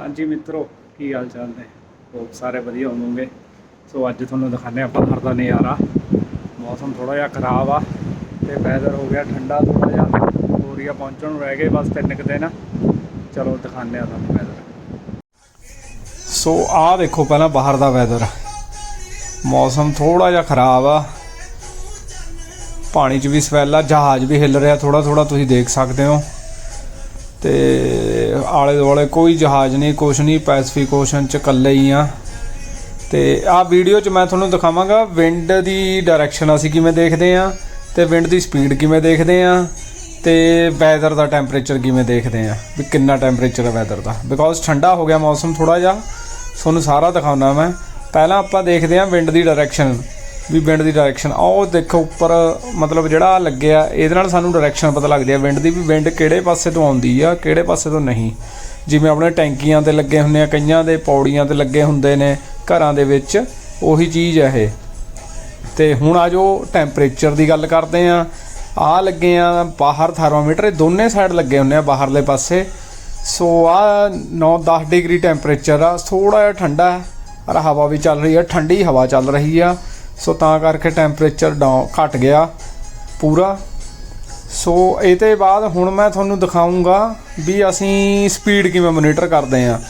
ਹਾਂਜੀ ਮਿੱਤਰੋ, ਕੀ ਹਾਲ ਚਾਲ ਨੇ? ਹੋਪ ਸਾਰੇ ਵਧੀਆ ਹੋਵੋਗੇ। ਸੋ ਅੱਜ ਤੁਹਾਨੂੰ ਦਿਖਾਣੇ ਆਪਾਂ ਬਾਹਰ ਦਾ ਨਜ਼ਾਰਾ। ਮੌਸਮ ਥੋੜਾ ਜਿਹਾ ਖਰਾਬ ਆ ਤੇ ਵੈਦਰ ਹੋ ਗਿਆ ਠੰਡਾ ਥੋੜਾ ਜਿਹਾ। ਕੋਰੀਆ ਪਹੁੰਚਣ ਨੂੰ ਰਹਿ ਗਏ ਬਸ ਤਿੰਨ ਕੁ ਦਿਨ। ਚਲੋ ਦਿਖਾਣੇ ਆ ਤੁਹਾਨੂੰ ਵੈਦਰ ਸੋ ਆਹ ਦੇਖੋ ਪਹਿਲਾਂ ਬਾਹਰ ਦਾ ਵੈਦਰ ਮੌਸਮ ਥੋੜਾ ਜਿਹਾ ਖਰਾਬ ਆ। ਪਾਣੀ 'ਚ ਵੀ ਸਵੈਲ ਆ, ਜਹਾਜ਼ ਵੀ ਹਿੱਲ ਰਿਹਾ ਥੋੜਾ ਥੋੜਾ ਤੁਸੀਂ ਦੇਖ ਸਕਦੇ ਹੋ। ਤੇ ਆਲੇ ਦੁਆਲੇ ਕੋਈ ਜਹਾਜ਼ ਨਹੀਂ, ਕੁਛ ਨਹੀਂ ਪੈਸੀਫਿਕ ਓਸ਼ਨ 'ਚ ਇਕੱਲੇ ਹੀ ਆ ਤੇ ਆਹ ਵੀਡੀਓ 'ਚ ਮੈਂ ਤੁਹਾਨੂੰ ਦਿਖਾਵਾਂਗਾ ਵਿੰਡ ਦੀ ਡਾਇਰੈਕਸ਼ਨ ਅਸੀਂ ਕਿਵੇਂ ਦੇਖਦੇ ਆ ਤੇ ਵਿੰਡ ਦੀ ਸਪੀਡ ਕਿਵੇਂ ਦੇਖਦੇ ਆ ਤੇ ਵੈਦਰ ਦਾ ਟੈਂਪਰੇਚਰ ਕਿਵੇਂ ਦੇਖਦੇ ਆ ਵੀ ਕਿੰਨਾ ਟੈਂਪਰੇਚਰ ਹੈ ਵੈਦਰ ਦਾ। ਬਿਕੋਜ਼ ਠੰਡਾ ਹੋ ਗਿਆ ਮੌਸਮ ਥੋੜਾ ਜਿਹਾ, ਤੁਹਾਨੂੰ ਸਾਰਾ ਦਿਖਾਉਣਾ ਮੈਂ। ਪਹਿਲਾਂ ਆਪਾਂ ਦੇਖਦੇ ਆ ਵਿੰਡ ਦੀ ਡਾਇਰੈਕਸ਼ਨ ਵੀ ਵਿੰਡ ਦੀ ਡਾਇਰੈਕਸ਼ਨ ਉਹ ਦੇਖੋ ਉੱਪਰ, ਮਤਲਬ ਜਿਹੜਾ ਲੱਗਿਆ, ਇਹਦੇ ਨਾਲ ਸਾਨੂੰ ਡਾਇਰੈਕਸ਼ਨ ਪਤਾ ਲੱਗਦੀ ਆ ਵਿੰਡ ਦੀ ਵੀ ਵਿੰਡ ਕਿਹੜੇ ਪਾਸੇ ਤੋਂ ਆਉਂਦੀ ਆ, ਕਿਹੜੇ ਪਾਸੇ ਤੋਂ ਨਹੀਂ। ਜਿਵੇਂ ਆਪਣੇ ਟੈਂਕੀਆਂ ਤੇ ਲੱਗੇ ਹੁੰਦੇ ਆ, ਕਈਆਂ ਦੇ ਪੌੜੀਆਂ ਤੇ ਲੱਗੇ ਹੁੰਦੇ ਨੇ ਘਰਾਂ ਦੇ ਵਿੱਚ, ਉਹੀ ਚੀਜ਼ ਹੈ ਇਹ। ਤੇ ਹੁਣ ਆ ਜੋ ਟੈਂਪਰੇਚਰ ਦੀ ਗੱਲ ਕਰਦੇ ਆ ਆ ਲੱਗੇ ਆ ਬਾਹਰ ਥਰਮਾਮੀਟਰ ਇਹ ਦੋਨੇ ਸਾਈਡ ਲੱਗੇ ਹੁੰਦੇ ਆ ਬਾਹਰਲੇ ਪਾਸੇ। ਸੋ ਆ 9-10 ਡਿਗਰੀ ਟੈਂਪਰੇਚਰ ਆ ਥੋੜਾ ਜਿਹਾ ਠੰਡਾ ਹੈ ਔਰ ਹਵਾ ਵੀ ਚੱਲ ਰਹੀ ਆ, ਠੰਡੀ ਹਵਾ ਚੱਲ ਰਹੀ ਆ। ਸੋ ਤਾਂ ਕਰਕੇ ਟੈਂਪਰੇਚਰ ਡਾਊਨ ਘਟ ਗਿਆ ਪੂਰਾ। ਸੋ ਇਹ ਤੇ ਬਾਅਦ ਹੁਣ ਮੈਂ ਤੁਹਾਨੂੰ ਦਿਖਾਉਂਗਾ ਵੀ ਅਸੀਂ ਸਪੀਡ ਕਿਵੇਂ ਮੋਨੀਟਰ ਕਰਦੇ ਆ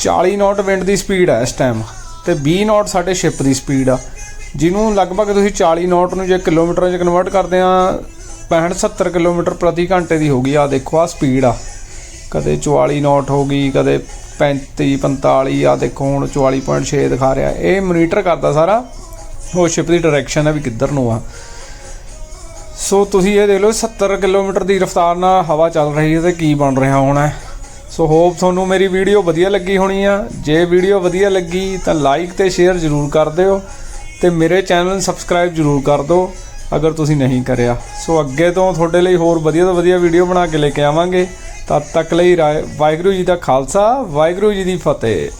40 ਨੋਟ ਵਿੰਡ ਦੀ ਸਪੀਡ ਹੈ ਇਸ ਟਾਈਮ ਤੇ 20 ਨੋਟ ਸਾਡੇ ਸ਼ਿਪ ਦੀ ਸਪੀਡ ਆ। ਜਿਹਨੂੰ ਲਗਭਗ ਤੁਸੀਂ 40 ਨੋਟ ਨੂੰ ਜੇ ਕਿਲੋਮੀਟਰਾਂ 'ਚ ਕਨਵਰਟ ਕਰਦੇ ਆ 65 70 ਕਿਲੋਮੀਟਰ ਪ੍ਰਤੀ ਘੰਟੇ ਦੀ ਹੋ ਗਈ ਆ। ਦੇਖੋ ਆ ਸਪੀਡ ਆ। ਕਦੇ 44 ਨੋਟ ਹੋ ਗਈ, ਕਦੇ 35 45 ਆ ਦੇਖੋ ਹੁਣ 44.6 ਦਿਖਾ ਰਿਹਾ। ਇਹ ਮੋਨੀਟਰ ਕਰਦਾ ਸਾਰਾ। ਉਹ ਸ਼ਿਪ ਦੀ ਡਾਇਰੈਕਸ਼ਨ ਹੈ ਵੀ ਕਿੱਧਰ ਨੂੰ ਆ। ਸੋ ਤੁਸੀਂ ਇਹ ਦੇਖ ਲਓ 70 ਕਿਲੋਮੀਟਰ ਦੀ ਰਫ਼ਤਾਰ ਨਾਲ ਹਵਾ ਚੱਲ ਰਹੀ ਹੈ ਤੇ ਕੀ ਬਣ ਰਿਹਾ ਹੋਣਾ ਸੋ ਹੋਪ ਤੁਹਾਨੂੰ ਮੇਰੀ ਵੀਡੀਓ ਵਧੀਆ ਲੱਗੀ ਹੋਣੀ ਆ। ਜੇ ਵੀਡੀਓ ਵਧੀਆ ਲੱਗੀ, ਤਾਂ ਲਾਈਕ ਤੇ ਸ਼ੇਅਰ ਜ਼ਰੂਰ ਕਰ ਦਿਓ ਤੇ ਮੇਰੇ ਚੈਨਲ ਨੂੰ ਸਬਸਕ੍ਰਾਈਬ ਜ਼ਰੂਰ ਕਰ ਦਿਓ, ਅਗਰ ਤੁਸੀਂ ਨਹੀਂ ਕਰਿਆ। ਸੋ ਅੱਗੇ ਤੋਂ ਤੁਹਾਡੇ ਲਈ ਹੋਰ ਵਧੀਆ ਤੋਂ ਵਧੀਆ ਵੀਡੀਓ ਬਣਾ ਕੇ ਲੈ ਕੇ ਆਵਾਂਗੇ। ਤਦ ਤੱਕ ਲਈ ਰਾਏ- ਵਾਹਿਗੁਰੂ ਜੀ ਦਾ ਖਾਲਸਾ, ਵਾਹਿਗੁਰੂ ਜੀ ਦੀ ਫਤਿਹ।